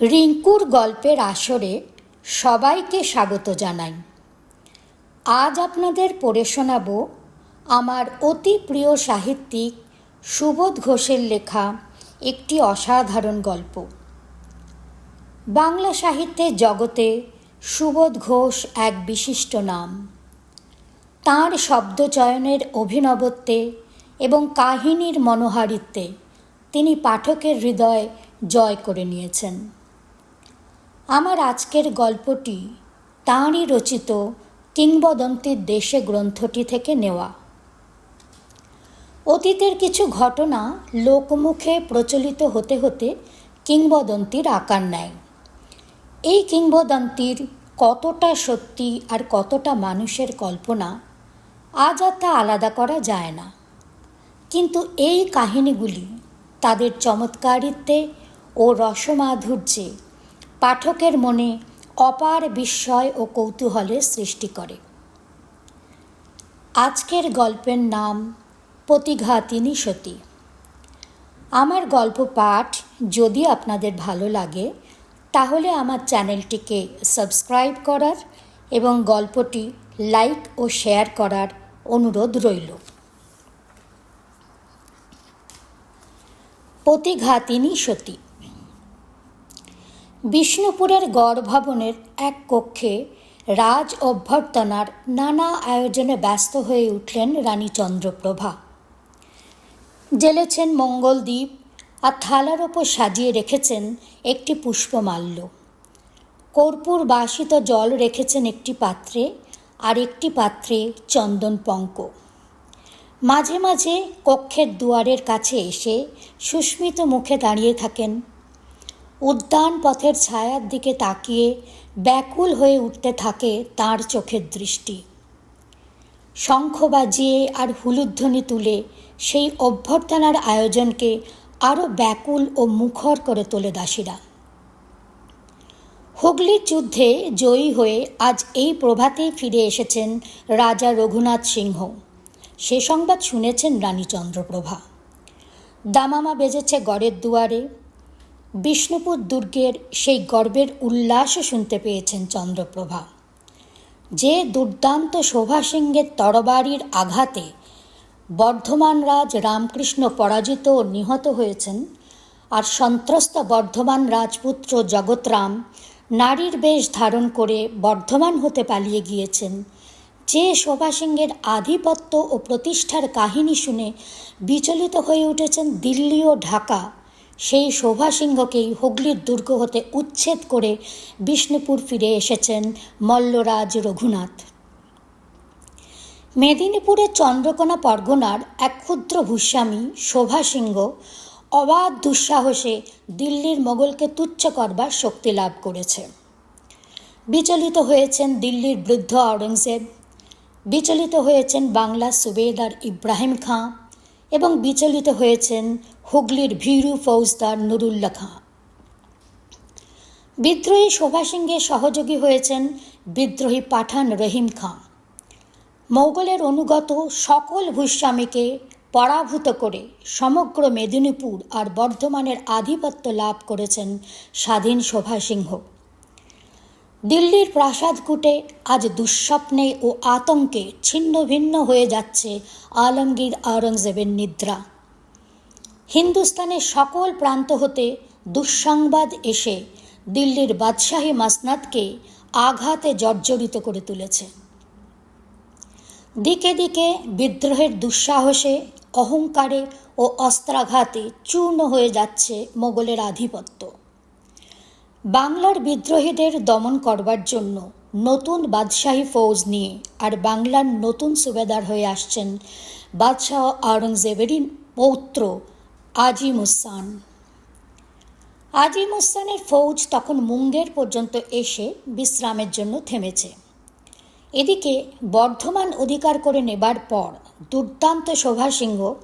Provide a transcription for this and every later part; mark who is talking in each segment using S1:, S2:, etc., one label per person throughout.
S1: রিঙ্কুর গল্পের আসরে সবাইকে স্বাগত জানাই। আজ আপনাদের পড়ে শোনাব আমার অতি প্রিয় সাহিত্যিক সুবোধ ঘোষের লেখা একটি অসাধারণ গল্প। বাংলা সাহিত্যের জগতে সুবোধ ঘোষ এক বিশিষ্ট নাম। তাঁর শব্দচয়নের অভিনবত্বে এবং কাহিনীর মনোহারিত্বে তিনি পাঠকের হৃদয় জয় করে নিয়েছেন। আমার আজকের গল্পটি তাঁরই রচিত কিংবদন্তির দেশে গ্রন্থটি থেকে নেওয়া। অতীতের কিছু ঘটনা লোকমুখে প্রচলিত হতে হতে কিংবদন্তির আকার নেয়। এই কিংবদন্তির কতটা সত্যি আর কতটা মানুষের কল্পনা আজ আর তা আলাদা করা যায় না। কিন্তু এই কাহিনীগুলি তাদের চমৎকারিত্বে ও রসমাধুর্যে পাঠকের মনে অপার বিস্ময় ও কৌতূহলের সৃষ্টি করে। আজকের গল্পের নাম প্রতিঘাতিনী সতী। আমার গল্প পাঠ যদি আপনাদের ভালো লাগে, তাহলে আমার চ্যানেলটিকে সাবস্ক্রাইব করার এবং গল্পটি লাইক ও শেয়ার করার অনুরোধ রইল। প্রতিঘাতিনী সতী। বিষ্ণুপুরের গড় ভবনের এক কক্ষে রাজ অভ্যর্থনার নানা আয়োজনে ব্যস্ত হয়ে উঠলেন রানী চন্দ্রপ্রভা। জেলেছেন মঙ্গলদ্বীপ আর থালার ওপর সাজিয়ে রেখেছেন একটি পুষ্পমাল্য। কর্পূর বাসিত জল রেখেছেন একটি পাত্রে আর একটি পাত্রে চন্দন পঙ্ক। মাঝে মাঝে কক্ষের দুয়ারের কাছে এসে সুস্মিত মুখে দাঁড়িয়ে থাকেন উদ্যান পথের ছায়ার দিকে তাকিয়ে ব্যাকুল হয়ে উঠতে থাকে তার চোখের দৃষ্টি। শঙ্খ বাজিয়ে আর হুলুধ্বনি তুলে সেই অভ্যর্থনার আয়োজনকে আরও ব্যাকুল ও মুখর করে তোলে দাসীরা। হুগলির যুদ্ধে জয়ী হয়ে আজ এই প্রভাতেই ফিরে এসেছেন রাজা রঘুনাথ সিংহ। সে সংবাদ শুনেছেন রানী চন্দ্রপ্রভা। দামামা বেজেছে গড়ের দুয়ারে বিষ্ণুপুর দুর্গের সেই গর্বের উল্লাসও শুনতে পেয়েছেন চন্দ্রপ্রভা। যে দুর্দান্ত শোভা সিংহের তরবারির আঘাতে বর্ধমান রাজ রামকৃষ্ণ পরাজিত ও নিহত হয়েছেন আর সন্ত্রস্ত বর্ধমান রাজপুত্র জগৎরাম নারীর বেশ ধারণ করে বর্ধমান হতে পালিয়ে গিয়েছেন, যে শোভা সিংহের আধিপত্য ও প্রতিষ্ঠার কাহিনী শুনে বিচলিত হয়ে উঠেছেন দিল্লি ও ঢাকা। সেই শোভা সিংহকেই হুগলির দুর্গ হতে উচ্ছেদ করে বিষ্ণুপুর ফিরে এসেছেন মল্লরাজ রঘুনাথ। মেদিনীপুরের চন্দ্রকোনা পরগনার এক ক্ষুদ্র ভূস্বামী শোভা সিংহ অবাধ দুঃসাহসে দিল্লির মোগলকে তুচ্ছ করবার শক্তি লাভ করেছে। বিচলিত হয়েছেন দিল্লির বৃদ্ধ আওরঙ্গজেব, বিচলিত হয়েছেন বাংলার সুবেদার ইব্রাহিম খাঁ এবং বিচলিত হয়েছেন হুগলির ভীরু ফৌজদার নুরুল্লা খাঁ। বিদ্রোহী শোভা সিংহের সহযোগী হয়েছেন বিদ্রোহী পাঠান রহিম খাঁ। মোগলের অনুগত সকল ভূস্বামীকে পরাভূত করে সমগ্র মেদিনীপুর আর বর্ধমানের আধিপত্য লাভ করেছেন স্বাধীন শোভা সিংহ। দিল্লির প্রাসাদকূটে আজ দুঃস্বপ্নে ও আতঙ্কে ছিন্ন ভিন্ন হয়ে যাচ্ছে আলমগীর আওরঙ্গজেবের নিদ্রা। হিন্দুস্তানের সকল প্রান্ত হতে দুঃসংবাদ এসে দিল্লির বাদশাহী মাসনাদকে আঘাতে জর্জরিত করে তুলেছে। দিকে দিকে বিদ্রোহের দুঃসাহসে, অহংকারে ও অস্ত্রাঘাতে চূর্ণ হয়ে যাচ্ছে মোগলের আধিপত্য। বাংলার বিদ্রোহীদের দমন করবার জন্য নতুন বাদশাহী ফৌজ নিয়ে আর বাংলার নতুন সুবেদার হয়ে আসছেন বাদশাহ আওরঙ্গজেবেরই পৌত্র আজিম উসান। আজিম উসানের ফৌজ তখন মুঙ্গের পর্যন্ত এসে বিশ্রামের জন্য থেমেছে। এদিকে বর্ধমান অধিকার করে নেবার পর দুর্দান্ত শোভা সিংহ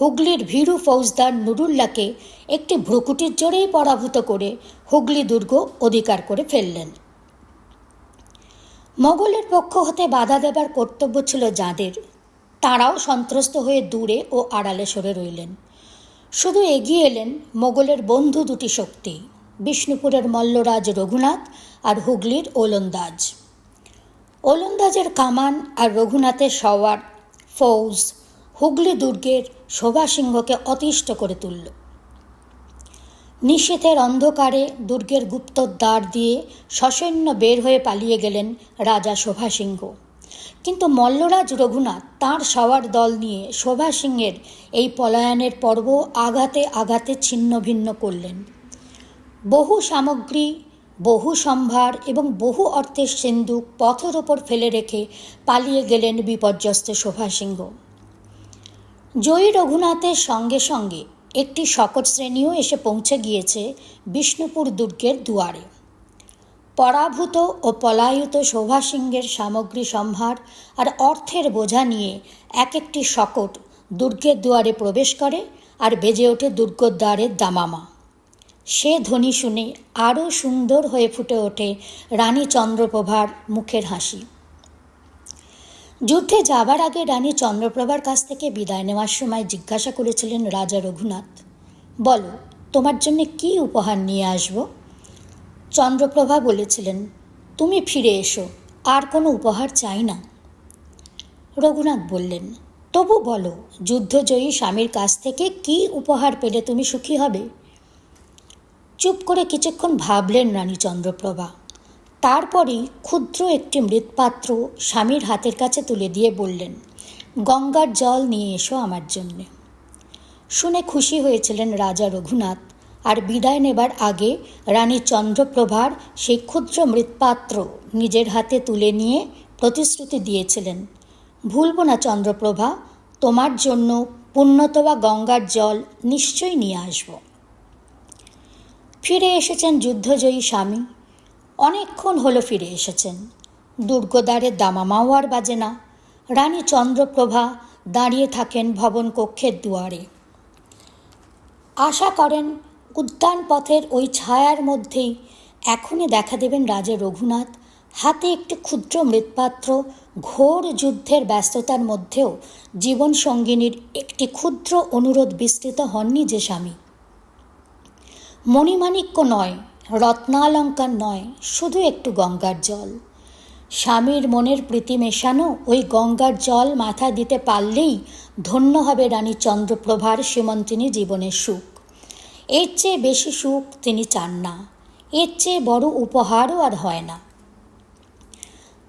S1: হুগলির ভীরু ফৌজদার নুরুল্লাকে একটি ভ্রুকুটির জোরেই পরাভূত করে হুগলি দুর্গ অধিকার করে ফেললেন। মোগলের পক্ষ হতে বাধা দেবার কর্তব্য ছিল যাঁদের, তাঁরাও সন্ত্রস্ত হয়ে দূরে ও আড়ালে সরে রইলেন। শুধু এগিয়ে এলেন মোগলের বন্ধু দুটি শক্তি, বিষ্ণুপুরের মল্লরাজ রঘুনাথ আর হুগলির ওলন্দাজ। ওলন্দাজের কামান আর রঘুনাথের সওয়ার, ফৌজ হুগলি দুর্গের শোভা সিংহকে অতিষ্ঠ করে তুলল। নিষেধের অন্ধকারে দুর্গের গুপ্ত দ্বার দিয়ে সসৈন্য বের হয়ে পালিয়ে গেলেন রাজা শোভা সিংহ। কিন্তু মল্লরাজ রঘুনাথ তাঁর সওয়ার দল নিয়ে শোভা সিংহের এই পলায়নের পর্ব আঘাতে আঘাতে ছিন্ন ভিন্ন করলেন। বহু সামগ্রী, বহু সম্ভার এবং বহু অর্থের সিন্ধুক পথের ওপর ফেলে রেখে পালিয়ে গেলেন বিপর্যস্ত শোভা সিংহ। জয়ী রঘুনাথের সঙ্গে সঙ্গে একটি শকট শ্রেণীও এসে পৌঁছে গিয়েছে বিষ্ণুপুর দুর্গের দুয়ারে। পরাভূত ও পলায়িত শোভা সিংহের সামগ্রী সম্ভার আর অর্থের বোঝা নিয়ে এক একটি শকট দুর্গের দুয়ারে প্রবেশ করে আর বেজে ওঠে দুর্গদ্বারের দামামা। সে ধ্বনি শুনে আরও সুন্দর হয়ে ফুটে ওঠে রানী চন্দ্রপ্রভার মুখের হাসি। যুদ্ধে যাবার আগে রানী চন্দ্রপ্রভার কাছ থেকে বিদায় নেওয়ার সময় জিজ্ঞাসা করেছিলেন রাজা রঘুনাথ, বলো, তোমার জন্য কি উপহার নিয়ে আসব? চন্দ্রপ্রভা বলেছিলেন, তুমি ফিরে এসো, আর কোনো উপহার চাই না। রঘুনাথ বললেন, তবু বলো, যুদ্ধজয়ী স্বামীর কাছ থেকে কি উপহার পেলে তুমি সুখী হবে? চুপ করে কিছুক্ষণ ভাবলেন রানী চন্দ্রপ্রভা। তারপরই ক্ষুদ্র একটি মৃৎপাত্র স্বামীর হাতের কাছে তুলে দিয়ে বললেন, গঙ্গার জল নিয়ে এসো আমার জন্যে। শুনে খুশি হয়েছিলেন রাজা রঘুনাথ, আর বিদায় নেবার আগে রানী চন্দ্রপ্রভার সেই ক্ষুদ্র মৃৎপাত্র নিজের হাতে তুলে নিয়ে প্রতিশ্রুতি দিয়েছিলেন, ভুলব না চন্দ্রপ্রভা, তোমার জন্য পুণ্যতবা গঙ্গার জল নিশ্চয়ই নিয়ে আসব। ফিরে এসেছেন যুদ্ধজয়ী স্বামী অনেকক্ষণ হলো ফিরে এসেছেন। দুর্গদ্বারের দামামাও আর বাজে না। রানী চন্দ্রপ্রভা দাঁড়িয়ে থাকেন ভবন কক্ষের দুয়ারে। আশা করেন উদ্যান পথের ওই ছায়ার মধ্যেই এখনই দেখা দেবেন রাজা রঘুনাথ। হাতে একটি ক্ষুদ্র মৃৎপাত্র, ঘোর যুদ্ধের ব্যস্ততার মধ্যেও জীবন সঙ্গিনীর একটি ক্ষুদ্র অনুরোধ বিস্তৃত হননি যে স্বামী। মণিমাণিক্য নয় রত্নালঙ্কার নয়, শুধু একটু গঙ্গার জল। স্বামীর মনের প্রীতি মেশানো ওই গঙ্গার জল মাথা দিতে পারলেই ধন্য হবে রানী চন্দ্রপ্রভার সীমন্তিনী জীবনের সুখ। এর চেয়ে বেশি সুখ তিনি চান না, এর চেয়ে বড় উপহারও আর হয় না।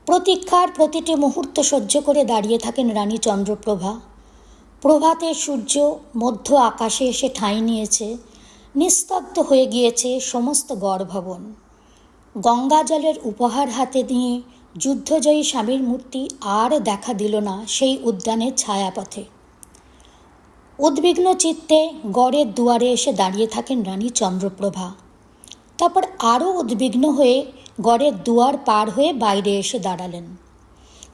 S1: প্রতীক্ষার প্রতিটি মুহূর্ত সহ্য করে দাঁড়িয়ে থাকেন রানী চন্দ্রপ্রভা। প্রভাতে সূর্য মধ্য আকাশে এসে ঠাঁই নিয়েছে নিস্তব্ধ হয়ে গিয়েছে সমস্ত গড়ভবন। গঙ্গা জলের উপহার হাতে দিয়ে যুদ্ধজয়ী স্বামীর মূর্তি আর দেখা দিল না সেই উদ্যানের ছায়াপথে। উদ্বিগ্ন চিত্তে গড়ের দুয়ারে এসে দাঁড়িয়ে থাকেন রানী চন্দ্রপ্রভা। তারপর আরও উদ্বিগ্ন হয়ে গড়ের দুয়ার পার হয়ে বাইরে এসে দাঁড়ালেন।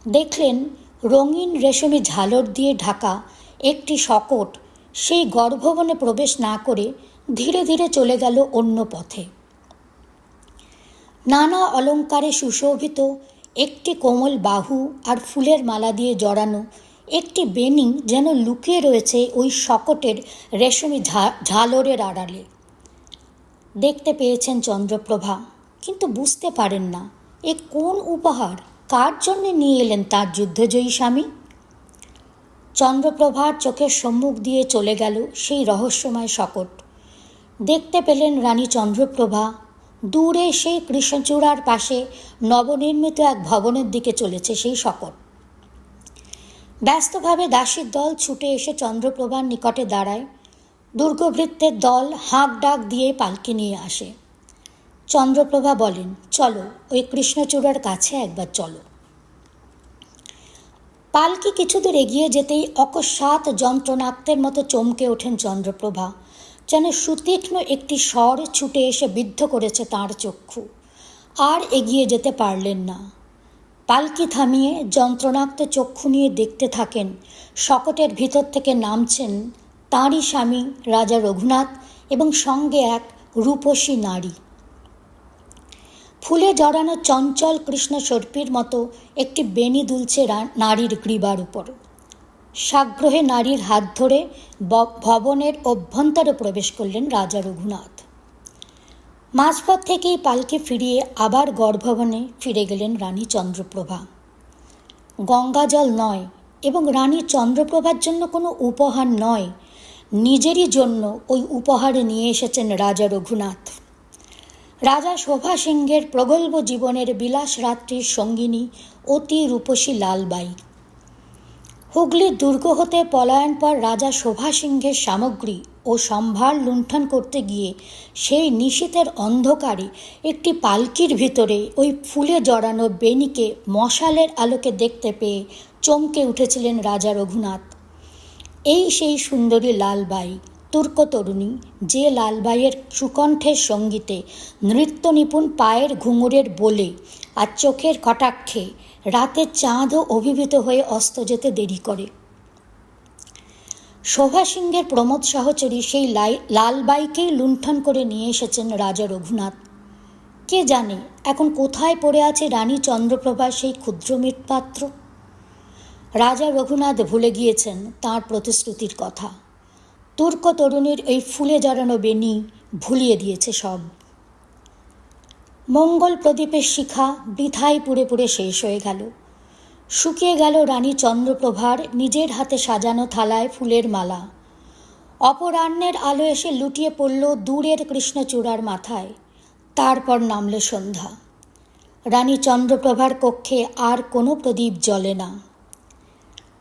S1: দেখলেন রঙিন রেশমি ঝালর দিয়ে ঢাকা একটি শকট সেই গর্ভবনে প্রবেশ না করে ধীরে ধীরে চলে গেল অন্য পথে। নানা অলঙ্কারে সুশোভিত একটি কোমল বাহু আর ফুলের মালা দিয়ে জড়ানো একটি বেনি যেন লুকিয়ে রয়েছে ওই শকটের রেশমি ঝালরের আড়ালে। দেখতে পেয়েছেন চন্দ্রপ্রভা, কিন্তু বুঝতে পারেন না, এ কোন উপহার? কার জন্যে নিয়ে এলেন তার যুদ্ধজয়ী স্বামী? চন্দ্রপ্রভার চোখের সম্মুখ দিয়ে চলে গেল সেই রহস্যময় শকট। দেখতে পেলেন রানী চন্দ্রপ্রভা। দূরে সেই কৃষ্ণচূড়ার পাশে নবনির্মিত এক ভবনের দিকে চলেছে সেই শকট ব্যস্তভাবে দাসীর দল ছুটে এসে চন্দ্রপ্রভার নিকটে দাঁড়ায়। দুর্গভৃত্যের দল হাঁক ডাক দিয়ে পালকি নিয়ে আসে। চন্দ্রপ্রভা বলেন, চলো, ওই কৃষ্ণচূড়ার কাছে একবার চলো। পালকি কিছুদূর এগিয়ে যেতেই অকস্মাৎ যন্ত্রণাক্তের মতো চমকে ওঠেন চন্দ্রপ্রভা। যেন সুতীক্ষ্ণ একটি স্বর ছুটে এসে বিদ্ধ করেছে তার চক্ষু। আর এগিয়ে যেতে পারলেন না। পালকি থামিয়ে যন্ত্রণাক্ত চক্ষু নিয়ে দেখতে থাকেন, শকটের ভিতর থেকে নামছেন তাঁরই স্বামী রাজা রঘুনাথ এবং সঙ্গে এক রূপসী নারী। ফুলে জড়ানো চঞ্চল কৃষ্ণ সর্পির মতো একটি বেনি দুলছে নারীর গ্রীবার উপর। সাগ্রহে নারীর হাত ধরে ভবনের অভ্যন্তরে প্রবেশ করলেন রাজা রঘুনাথ। মাঝপথ থেকেই পালকে ফিরিয়ে আবার গড়ভবনে ফিরে গেলেন রানী চন্দ্রপ্রভা। গঙ্গা জল নয় এবং রানী চন্দ্রপ্রভার জন্য কোনো উপহার নয়, নিজেরই জন্য ওই উপহারে নিয়ে এসেছেন রাজা রঘুনাথ। রাজা শোভা সিংহের প্রগল্ভ জীবনের বিলাস রাত্রির সঙ্গিনী অতি রূপসী লালবাই। হুগলির দুর্গ হতে পলায়ন পর রাজা শোভা সিংহের সামগ্রী ও সম্ভার লুণ্ঠন করতে গিয়ে সেই নিশীতের অন্ধকারে একটি পালকির ভিতরে ওই ফুলে জড়ানো বেনিকে মশালের আলোকে দেখতে পেয়ে চমকে উঠেছিলেন রাজা রঘুনাথ। এই সেই সুন্দরী লালবাই, তুর্ক তরুণী, যে লালবাইয়ের সুকণ্ঠের সঙ্গীতে নৃত্য নিপুণ পায়ের ঘুঙুরের বলে আর চোখের কটাক্ষে রাতের চাঁদও অভিভূত হয়ে অস্ত যেতে দেরি করে। শোভা সিংহের প্রমোদ সহচরী সেই লাই লালবাইকেই লুণ্ঠন করে নিয়ে এসেছেন রাজা রঘুনাথ। কে জানে এখন কোথায় পড়ে আছে রানী চন্দ্রপ্রভার সেই ক্ষুদ্র মৃৎপাত্র? রাজা রঘুনাথ ভুলে গিয়েছেন তার প্রতিশ্রুতির কথা। তুর্ক তরুণীর এই ফুলে জড়ানো বেনি ভুলিয়ে দিয়েছে সব। মঙ্গল প্রদীপের শিখা বৃথায় পুড়ে পুড়ে শেষ হয়ে গেল। শুকিয়ে গেল রানী চন্দ্রপ্রভার নিজের হাতে সাজানো থালায় ফুলের মালা। অপরাহ্নের আলো এসে লুটিয়ে পড়ল দূরের কৃষ্ণচূড়ার মাথায়। তারপর নামল সন্ধ্যা। রানী চন্দ্রপ্রভার কক্ষে আর কোনো প্রদীপ জ্বলে না।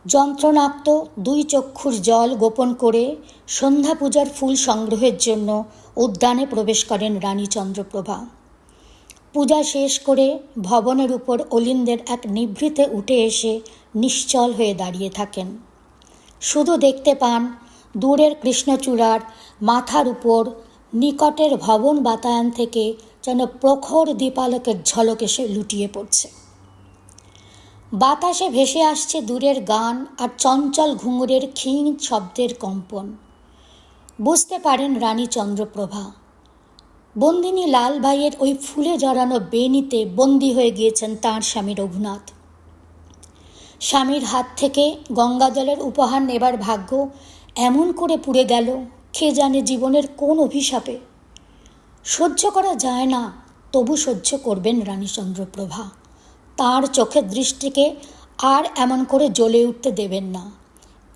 S1: যন্ত্রণাক্ত দুই চক্ষুর জল গোপন করে সন্ধ্যা পূজার ফুল সংগ্রহের জন্য উদ্যানে প্রবেশ করেন রানী চন্দ্রপ্রভা। পূজা শেষ করে ভবনের উপর অলিন্দের এক নিভৃতে উঠে এসে নিশ্চল হয়ে দাঁড়িয়ে থাকেন। শুধু দেখতে পান দূরের কৃষ্ণচূড়ার মাথার উপর নিকটের ভবন বাতায়ন থেকে যেন প্রখর দীপালকের ঝলক এসে লুটিয়ে পড়ছে। বাতাসে ভেসে আসছে দূরের গান আর চঞ্চল ঘুঙুরের ক্ষীণ শব্দের কম্পন। বুঝতে পারেন রানী চন্দ্রপ্রভা বন্দিনী লাল ভাইয়ের ওই ফুলে জড়ানো বেনিতে বন্দি হয়ে গিয়েছেন তাঁর স্বামী রঘুনাথ। স্বামীর হাত থেকে গঙ্গাজলের উপহার নেবার ভাগ্য এমন করে পুড়ে গেল খে জানে জীবনের কোন অভিশাপে। সহ্য করা যায় না, তবু সহ্য করবেন রানী চন্দ্রপ্রভা তার চোখের দৃষ্টিকে আর এমন করে জ্বলে উঠতে দেবেন না।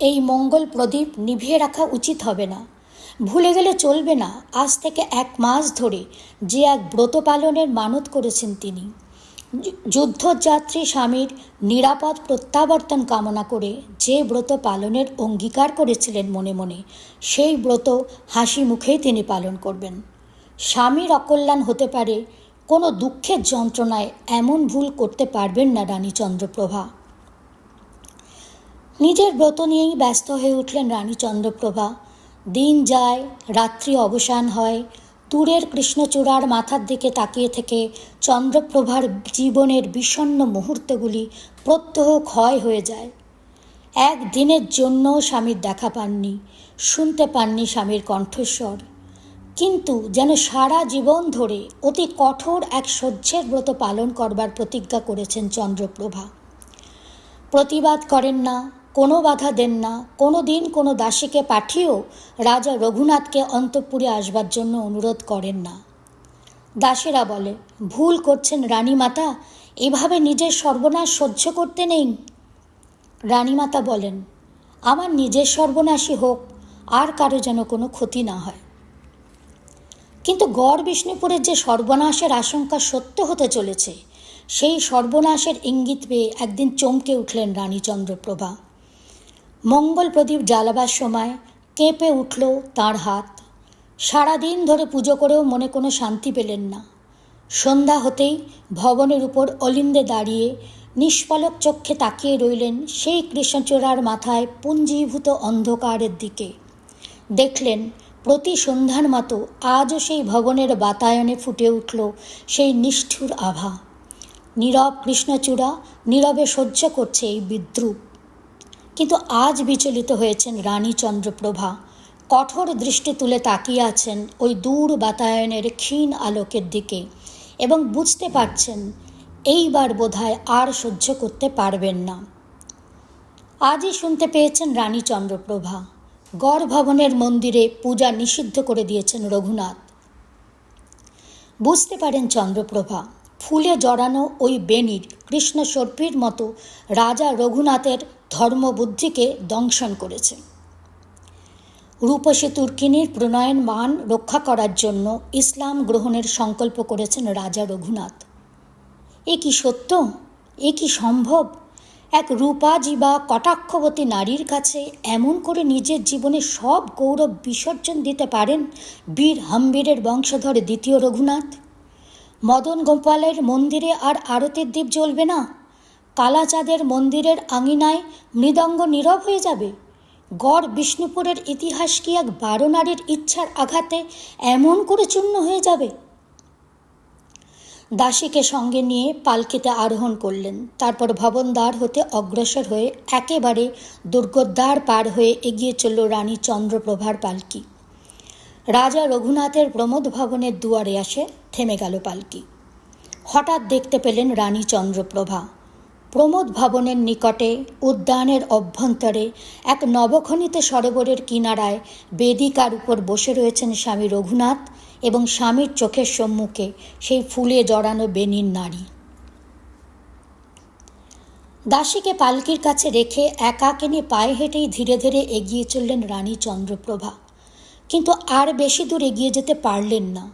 S1: এই মঙ্গল প্রদীপ নিভিয়ে রাখা উচিত হবে না। ভুলে গেলে চলবে না। আজ থেকে এক মাস ধরে যে এক ব্রত পালনের মানত করেছেন তিনি। যুদ্ধযাত্রী স্বামীর নিরাপদ প্রত্যাবর্তন কামনা করে যে ব্রত পালনের অঙ্গীকার করেছিলেন মনে মনে, সেই ব্রত হাসি মুখেই তিনি পালন করবেন। স্বামীর অকল্যাণ হতে পারে, কোনো দুঃখের যন্ত্রণায় এমন ভুল করতে পারবেন না রানী চন্দ্রপ্রভা নিজের ব্রত নিয়েই ব্যস্ত হয়ে উঠলেন রানী চন্দ্রপ্রভা দিন যায়, রাত্রি অবসান হয়। দূরের কৃষ্ণচূড়ার মাথার দিকে তাকিয়ে থেকে চন্দ্রপ্রভার জীবনের বিষণ্ন মুহূর্তগুলি প্রত্যহ ক্ষয় হয়ে যায়। এক দিনের জন্য স্বামীর দেখা পাননি, শুনতে পাননি স্বামীর কণ্ঠস্বর। কিন্তু যেন সারা জীবন ধরে অতি কঠোর এক সহ্যের ব্রত পালন করবার প্রতিজ্ঞা করেছেন চন্দ্রপ্রভা। প্রতিবাদ করেন না কোনো বাধা দেন না। কোনো দিন কোনো দাসীকে পাঠিয়েও রাজা রঘুনাথকে অন্তঃপুরে আসবার জন্য অনুরোধ করেন না। দাসীরা বলে, ভুল করছেন রানীমাতা, এভাবে নিজের সর্বনাশ সহ্য করতে নেই। রানীমাতা বলেন, আমার নিজের সর্বনাশই হোক, আর কারও যেন কোনো ক্ষতি না হয়। কিন্তু গড় বিষ্ণুপুরের যে সর্বনাশের আশঙ্কা সত্য হতে চলেছে, সেই সর্বনাশের ইঙ্গিত পেয়ে একদিন চমকে উঠলেন রানী চন্দ্রপ্রভা। মঙ্গল প্রদীপ জ্বালাবার সময় কেঁপে উঠল তার হাত। সারাদিন ধরে পুজো করেও মনে কোনো শান্তি পেলেন না। সন্ধ্যা হতেই ভবনের উপর অলিন্দে দাঁড়িয়ে নিষ্পলক চক্ষে তাকিয়ে রইলেন সেই কৃষ্ণচূড়ার মাথায় পুঞ্জীভূত অন্ধকারের দিকে। দেখলেন, প্রতি সন্ধ্যার মতো আজও সেই ভবনের বাতায়নে ফুটে উঠল সেই নিষ্ঠুর আভা। নীরব কৃষ্ণচূড়া নীরবে সহ্য করছে এই বিদ্রুপ। কিন্তু আজ বিচলিত হয়েছেন রানী চন্দ্রপ্রভা। কঠোর দৃষ্টি তুলে তাকিয়ে আছেন ওই দূর বাতায়নের ক্ষীণ আলোকের দিকে এবং বুঝতে পারছেন এইবার বোধহয় আর সহ্য করতে পারবেন না। আজই শুনতে পেয়েছেন রানী চন্দ্রপ্রভা। গড় ভবনের মন্দিরে পূজা নিষিদ্ধ করে দিয়েছেন রঘুনাথ। বুঝতে পারেন চন্দ্রপ্রভা ফুলে জড়ানো ওই বেনির কৃষ্ণ সর্পির মতো রাজা রঘুনাথের ধর্মবুদ্ধিকে দংশন করেছে। রূপসী তুর্কিনীর প্রণয়ন মান রক্ষা করার জন্য ইসলাম গ্রহণের সংকল্প করেছেন রাজা রঘুনাথ। এ কি সত্য? এ কি সম্ভব? এক রূপাজী বা কটাক্ষবতী নারীর কাছে এমন করে নিজের জীবনে সব গৌরব বিসর্জন দিতে পারেন বীর হাম্বীরের বংশধর দ্বিতীয় রঘুনাথ? মদন গোপালের মন্দিরে আর আরতির দ্বীপ জ্বলবে না? কালাচাঁদের মন্দিরের আঙিনায় মৃদঙ্গ নীরব হয়ে যাবে? গড় বিষ্ণুপুরের ইতিহাস কি এক বারো নারীর ইচ্ছার আঘাতে এমন করে চূর্ণ হয়ে যাবে? দাসীকে সঙ্গে নিয়ে পালকিতে আরোহণ করলেন। তারপর ভবনদ্বার হতে অগ্রসর হয়ে একেবারে দুর্গদ্বার পার হয়ে এগিয়ে চলল রানী চন্দ্রপ্রভার পালকি। রাজা রঘুনাথের প্রমোদ ভবনের দুয়ারে আসে, থেমে গেল পালকি। হঠাৎ দেখতে পেলেন রানী চন্দ্রপ্রভা। প্রমোদ ভবনের নিকটে, উদ্যানের অভ্যন্তরে, এক নবখনিত সরোবরের কিনারায় বেদিকার উপর বসে রয়েছেন স্বামী রঘুনাথ এবং স্বামীর চোখের সম্মুখে সেই ফুলে জড়ানো বেনির নারী দাসীকে পালকির কাছে রেখে একাকিনী পায়ে হেঁটেই ধীরে ধীরে এগিয়ে চললেন রানী চন্দ্রপ্রভা। কিন্তু আর বেশি দূর এগিয়ে যেতে পারলেন না।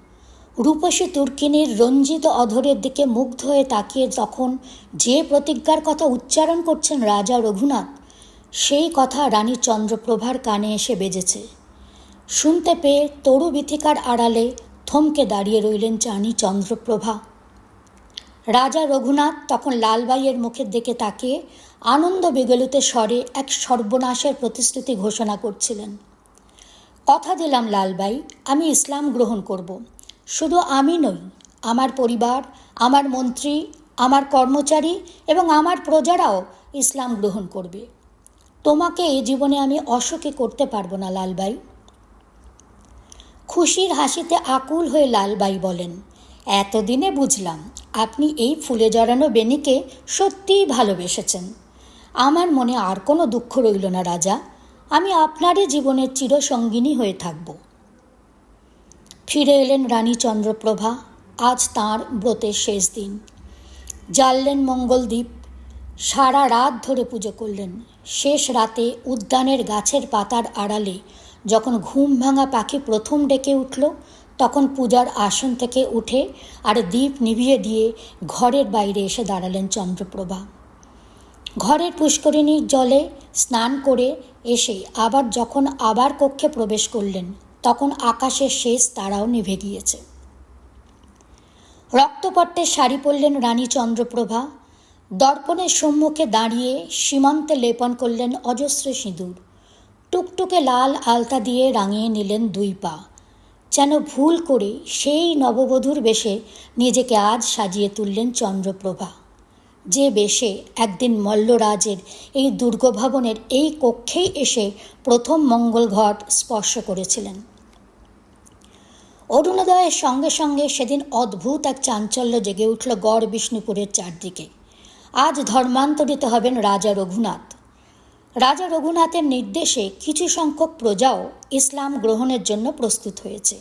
S1: রূপসী তুর্কিনীর রঞ্জিত অধরের দিকে মুগ্ধ হয়ে তাকিয়ে তখন যে প্রতিজ্ঞার কথা উচ্চারণ করছেন রাজা রঘুনাথ, সেই কথা রানী চন্দ্রপ্রভার কানে এসে বেজেছে। শুনতে পেয়ে তরু বিথিকার আড়ালে থমকে দাঁড়িয়ে রইলেন চানি চন্দ্রপ্রভা। রাজা রঘুনাথ তখন লালবাইয়ের মুখের দিকে তাকিয়ে আনন্দ বিগলিত স্বরে এক সর্বনাশের প্রতিশ্রুতি ঘোষণা করছিলেন। কথা দিলাম লালবাই আমি ইসলাম গ্রহণ করব। শুধু আমি নই, আমার পরিবার, আমার মন্ত্রী, আমার কর্মচারী এবং আমার প্রজারাও ইসলাম গ্রহণ করবে। তোমাকে এ জীবনে আমি অসুখী করতে পারব না লালবাই খুশির হাসিতে আকুল হয়ে লালবাই বলেন, এতদিনে বুঝলাম আপনি এই ফুলে জড়ানো বেনিকে সত্যিই ভালোবেসেছেন। আমার মনে আর কোনো দুঃখ রইল না রাজা। আমি আপনারই জীবনের চিরসঙ্গিনী হয়ে থাকব। ফিরে এলেন রানী চন্দ্রপ্রভা, আজ তাঁর ব্রতের শেষ দিন। জ্বাললেন মঙ্গলদ্বীপ, সারা রাত ধরে পুজো করলেন। শেষ রাতে উদ্যানের গাছের পাতার আড়ালে যখন ঘুম ভাঙা পাখি প্রথম ডেকে উঠল, তখন পূজার আসন থেকে উঠে আর দ্বীপ নিভিয়ে দিয়ে ঘরের বাইরে এসে দাঁড়ালেন চন্দ্রপ্রভা। ঘরের পুষ্করিণীর জলে স্নান করে এসে আবার যখন আবার কক্ষে প্রবেশ করলেন, তখন আকাশের শেষ তারাও নিভে গিয়েছে। রক্তপট্টের শাড়ি পরলেন রানী চন্দ্রপ্রভা। দর্পণের সম্মুখে দাঁড়িয়ে সীমান্তে লেপন করলেন অজস্র সিঁদুর। টুকটুকে লাল আলতা দিয়ে রাঙিয়ে নিলেন দুই পা। যেন ভুল করে সেই নববধূর বেশে নিজেকে আজ সাজিয়ে তুললেন চন্দ্রপ্রভা। যে বেশে একদিন মল্লরাজের এই দুর্গভবনের এই কক্ষেই এসে প্রথম মঙ্গল ঘট স্পর্শ করেছিলেন। অরুণোদয়ের সঙ্গে সঙ্গে সেদিন অদ্ভুত এক চাঞ্চল্য জেগে উঠল গড় বিষ্ণুপুরের চারদিকে। আজ ধর্মান্তরিত হবেন রাজা রঘুনাথ। রাজা রঘুনাথের নির্দেশে কিছু সংখ্যক প্রজাও ইসলাম গ্রহণের জন্য প্রস্তুত হয়েছে।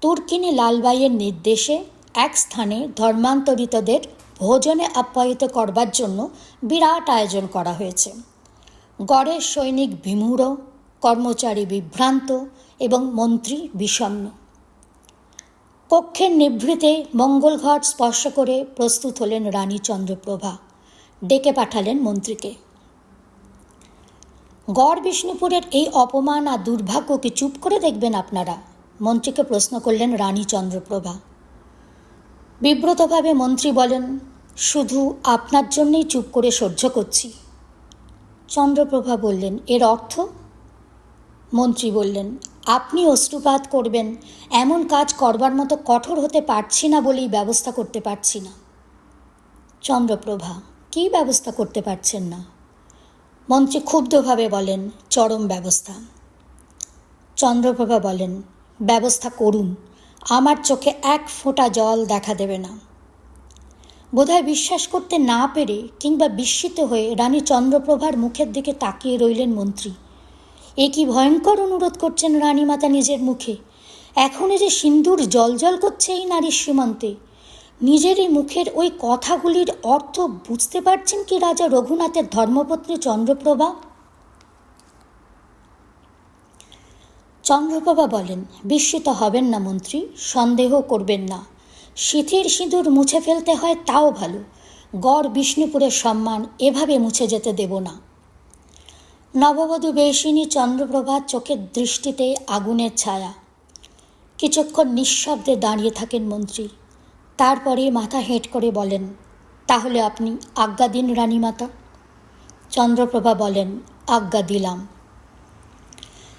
S1: তুর্কিনী লালবাইয়ের নির্দেশে এক স্থানে ধর্মান্তরিতদের ভোজনে আপ্যায়িত করবার জন্য বিরাট আয়োজন করা হয়েছে। গড়ের সৈনিক বিমূঢ়, কর্মচারী বিভ্রান্ত এবং মন্ত্রী বিষণ্ন কক্ষের নিভৃতে মঙ্গলঘট স্পর্শ করে প্রস্তুত হলেন রানী চন্দ্রপ্রভা। ডেকে পাঠালেন মন্ত্রীকে। গড় বিষ্ণুপুরের এই অপমান আর দুর্ভাগ্যকে চুপ করে দেখবেন আপনারা? মন্ত্রীকে প্রশ্ন করলেন রানী চন্দ্রপ্রভা। বিব্রতভাবে মন্ত্রী বলেন, শুধু আপনার জন্যেই চুপ করে সহ্য করছি। চন্দ্রপ্রভা বললেন, এর অর্থ? মন্ত্রী বললেন, আপনি অশ্রুপাত করবেন, এমন কাজ করবার মতো কঠোর হতে পারছি না বলেই ব্যবস্থা করতে পারছি না। চন্দ্রপ্রভা, কি ব্যবস্থা করতে পারছেন না? মন্ত্রী ক্ষুব্ধভাবে বলেন, চরম ব্যবস্থা। চন্দ্রপ্রভা বলেন, ব্যবস্থা করুন। আমার চোখে এক ফোঁটা জল দেখা দেবে না। বোধহয় বিশ্বাস করতে না পেরে কিংবা বিস্মিত হয়ে রানী চন্দ্রপ্রভার মুখের দিকে তাকিয়ে রইলেন মন্ত্রী। এ কি ভয়ঙ্কর অনুরোধ করছেন রানীমাতা নিজের মুখে। এখনও যে সিন্দুর জলজল করছে এই নারীর সীমান্তে। নিজেরই মুখের ওই কথাগুলির অর্থ বুঝতে পারছেন কি রাজা রঘুনাথের ধর্মপত্নী চন্দ্রপ্রভা? চন্দ্রপ্রভা বলেন, বিস্মিত হবেন না মন্ত্রী, সন্দেহ করবেন না। সিথির সিঁদুর মুছে ফেলতে হয় তাও ভালো। গড় বিষ্ণুপুরের সম্মান এভাবে মুছে যেতে দেব না। নববধূ বেশিনী চন্দ্রপ্রভার চোখের দৃষ্টিতে আগুনের ছায়া। কিছুক্ষণ নিঃশব্দে দাঁড়িয়ে থাকেন মন্ত্রী। তারপরে মাথা হেঁট করে বলেন, তাহলে আপনি আজ্ঞা দিন রানীমাতা? চন্দ্রপ্রভা বলেন, আজ্ঞা দিলাম।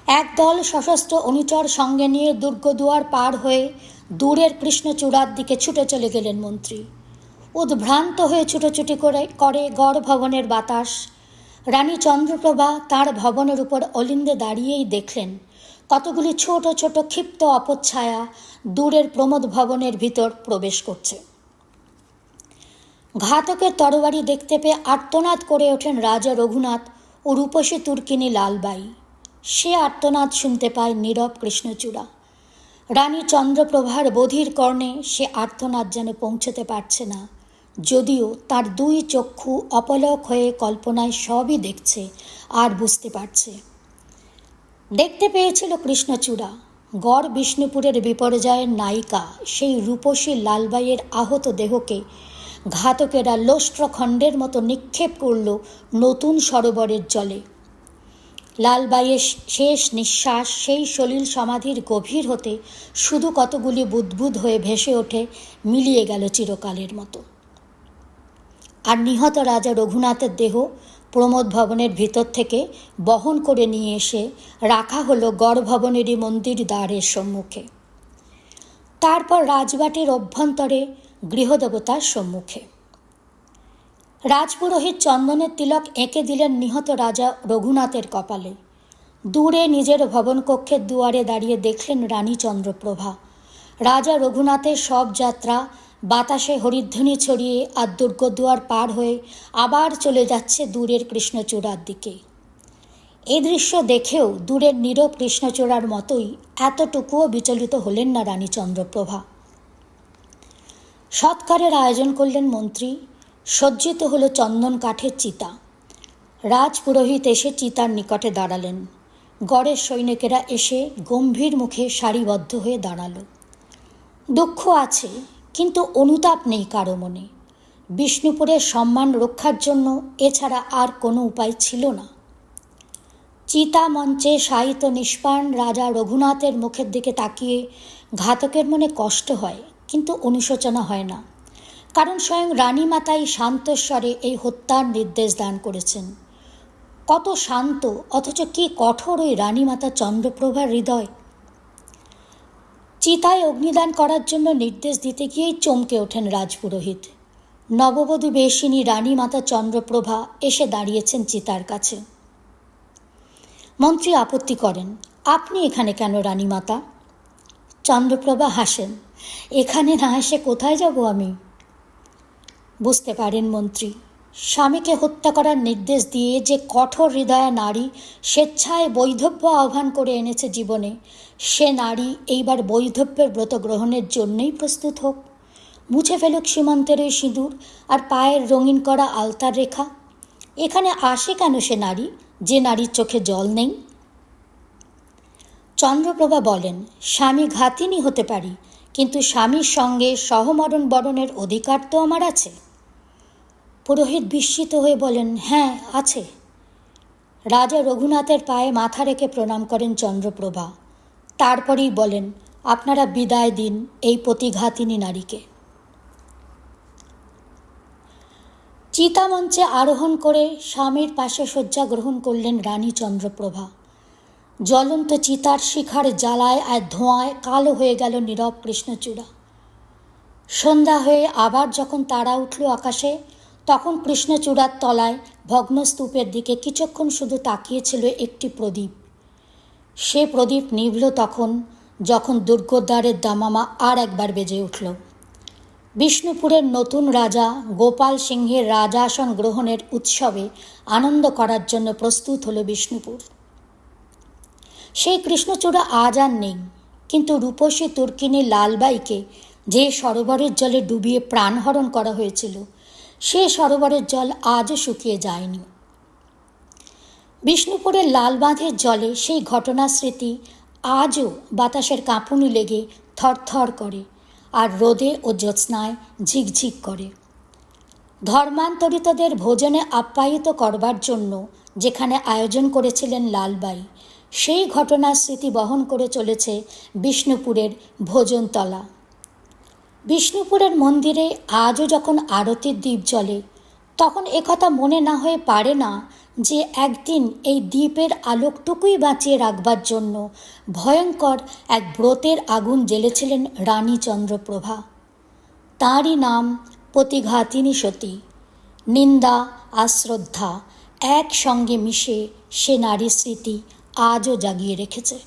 S1: একদল সশস্ত্র অনুচর সঙ্গে নিয়ে দুর্গদুয়ার পার হয়ে দূরের কৃষ্ণচূড়ার দিকে ছুটে চলে গেলেন মন্ত্রী। উদ্ভ্রান্ত হয়ে ছুটোছুটি করে করে গড় ভবনের বাতাস, রানী চন্দ্রপ্রভা তার ভবনের উপর অলিন্দে দাঁড়িয়েই দেখলেন কতগুলি ছোট ছোট ক্ষিপ্ত অপচ্ছায়া দূরের প্রমোদ ভবনের ভিতর প্রবেশ করছে। ঘাতকের তরবারি দেখতে পেয়ে আর্তনাদ করে ওঠেন রাজা রঘুনাথ ও রূপসী তুর্কিনী লালবাই। সে আর্তনাদ শুনতে পায় নীরব কৃষ্ণচূড়া। রানী চন্দ্রপ্রভার বধির কর্ণে সে আর্তনাদ যেন পৌঁছতে পারছে না। যদিও তার দুই চক্ষু অপলক হয়ে কল্পনায় সবই দেখছে, আর বুঝতে পারছে। দেখতে পেয়েছিল কৃষ্ণচূড়া। গড় বিষ্ণুপুরের বিপর্যয়ের নায়িকা, সেই রূপসী লালবাইয়ের আহত দেহকে ঘাতকেরা লোষ্ট্রখণ্ডের মতো নিক্ষেপ করল নতুন সরোবরের জলে। লালবাইয়ের শেষ নিঃশ্বাস, সেই সলিল সমাধির গভীর হতে শুধু কতগুলি বুদ্বুদ হয়ে ভেসে ওঠে, মিলিয়ে গেল চিরকালের মতো। আর নিহত রাজা রঘুনাথের দেহ প্রমোদ ভবনের ভিতর থেকে বহন করে নিয়ে এসে রাখা হলো গড় ভবনেরই মন্দির দ্বারের সম্মুখে। তারপর রাজবাটির অভ্যন্তরে গৃহদেবতার সম্মুখে। রাজপুরোহিত চন্দনের তিলক এঁকে দিলেন নিহত রাজা রঘুনাথের কপালে। দূরে নিজের ভবন কক্ষের দুয়ারে দাঁড়িয়ে দেখলেন রানী চন্দ্রপ্রভা রাজা রঘুনাথের সব যাত্রা, বাতাসে হরিধ্বনি ছড়িয়ে আর দুর্গদুয়ার পার হয়ে আবার চলে যাচ্ছে দূরের কৃষ্ণচূড়ার দিকে। এ দৃশ্য দেখেও দূরের নীরব কৃষ্ণচূড়ার মতোই এতটুকুও বিচলিত হলেন না রানী চন্দ্রপ্রভা সৎকারের আয়োজন করলেন মন্ত্রী সজ্জিত হলো চন্দন কাঠের চিতা। রাজ পুরোহিত এসে চিতার নিকটে দাঁড়ালেন। গড়ের সৈনিকেরা এসে গম্ভীর মুখে সারিবদ্ধ হয়ে দাঁড়াল। দুঃখ আছে, কিন্তু অনুতাপ নেই কারও মনে। বিষ্ণুপুরের সম্মান রক্ষার জন্য এছাড়া আর কোনো উপায় ছিল না। চিতা মঞ্চে সাহিত্য নিষ্পাণ রাজা রঘুনাথের মুখের দিকে তাকিয়ে ঘাতকের মনে কষ্ট হয়, কিন্তু অনুশোচনা হয় না। কারণ স্বয়ং রানী মাতাই শান্তস্বরে এই হত্যার নির্দেশ দান করেছেন। কত শান্ত, অথচ কি কঠোর ওই রানীমাতা চন্দ্রপ্রভার হৃদয়। চিতায় অগ্নিদান করার জন্য নির্দেশ দিতে গিয়েই চমকে ওঠেন রাজপুরোহিত। নববধূ বেশিনী রানীমাতা চন্দ্রপ্রভা এসে দাঁড়িয়েছেন চিতার কাছে। মন্ত্রী আপত্তি করেন, আপনি এখানে কেন রানীমাতা চন্দ্রপ্রভা হাসেন, এখানে না এসে কোথায় যাব আমি? বুঝতে পারেন মন্ত্রী। স্বামীকে হত্যা করার নির্দেশ দিয়ে যে কঠোর হৃদয়া নারী স্বেচ্ছায় বৈধব্য আহ্বান করে এনেছে জীবনে, সে নারী এইবার বৈধব্যের ব্রত গ্রহণের জন্যই প্রস্তুত হোক। মুছে ফেলুক সীমান্তের ওই সিঁদুর আর পায়ের রঙিন করা আলতার রেখা। এখানে আসে কেন সে নারী? যে নারীর চোখে জল নেই? চন্দ্রপ্রভা বলেন, স্বামী ঘাতিনী হতে পারি, কিন্তু স্বামীর সঙ্গে সহমরণ বরণের অধিকার তো আমার আছে। পুরোহিত বিস্মিত হয়ে বলেন হ্যাঁ আছে। রাজা রঘুনাথের পায়ে মাথা রেখে প্রণাম করেন চন্দ্রপ্রভা। তারপরেই বলেন, আপনারা বিদায় দিন এই প্রতিঘাতিনী নারীকে। চিতামঞ্চে আরোহণ করে স্বামীর পাশে শয্যা গ্রহণ করলেন রানী চন্দ্রপ্রভা। জ্বলন্ত চিতার শিখার জ্বালায় আর ধোঁয়ায় কালো হয়ে গেল নীরব কৃষ্ণচূড়া। সন্ধ্যা হয়ে আবার যখন তারা উঠল আকাশে তখন কৃষ্ণচূড়ার তলায় ভগ্নস্তূপের দিকে কিছুক্ষণ শুধু তাকিয়েছিল একটি প্রদীপ। সে প্রদীপ নিভল তখন, যখন দুর্গদ্বারের দামামা আর একবার বেজে উঠল। বিষ্ণুপুরের নতুন রাজা গোপাল সিংহের রাজাসন গ্রহণের উৎসবে আনন্দ করার জন্য প্রস্তুত হলো বিষ্ণুপুর। সেই কৃষ্ণচূড়া আজ আর নেই, কিন্তু রূপসী তুর্কিনী লালবাইকে যে সরোবরের জলে ডুবিয়ে প্রাণহরণ করা হয়েছিল সে সরোবরের জল আজও শুকিয়ে যায়নি। বিষ্ণুপুরের লালবাঁধের জলে সেই ঘটনার স্মৃতি আজও বাতাসের কাঁপুনি লেগে থরথর করে আর রোদে ও জ্যোৎস্নায় ঝিকঝিক করে। ধর্মান্তরিতদের ভোজনে আপ্যায়িত করবার জন্য যেখানে আয়োজন করেছিলেন লালবাই, সেই ঘটনার স্মৃতি বহন করে চলেছে বিষ্ণুপুরের ভোজনতলা। বিষ্ণুপুরের মন্দিরে আজও যখন আরতির দ্বীপ জ্বলে, তখন একথা মনে না হয়ে পারে না যে একদিন এই দ্বীপের আলোকটুকুই বাঁচিয়ে রাখবার জন্য ভয়ঙ্কর এক ব্রতের আগুন জ্বেলেছিলেন রানী চন্দ্রপ্রভা। তাঁরই নাম প্রতিঘাতিনী সতী। নিন্দা আর শ্রদ্ধা একসঙ্গে মিশে সে নারী স্মৃতি আজও জাগিয়ে রেখেছে।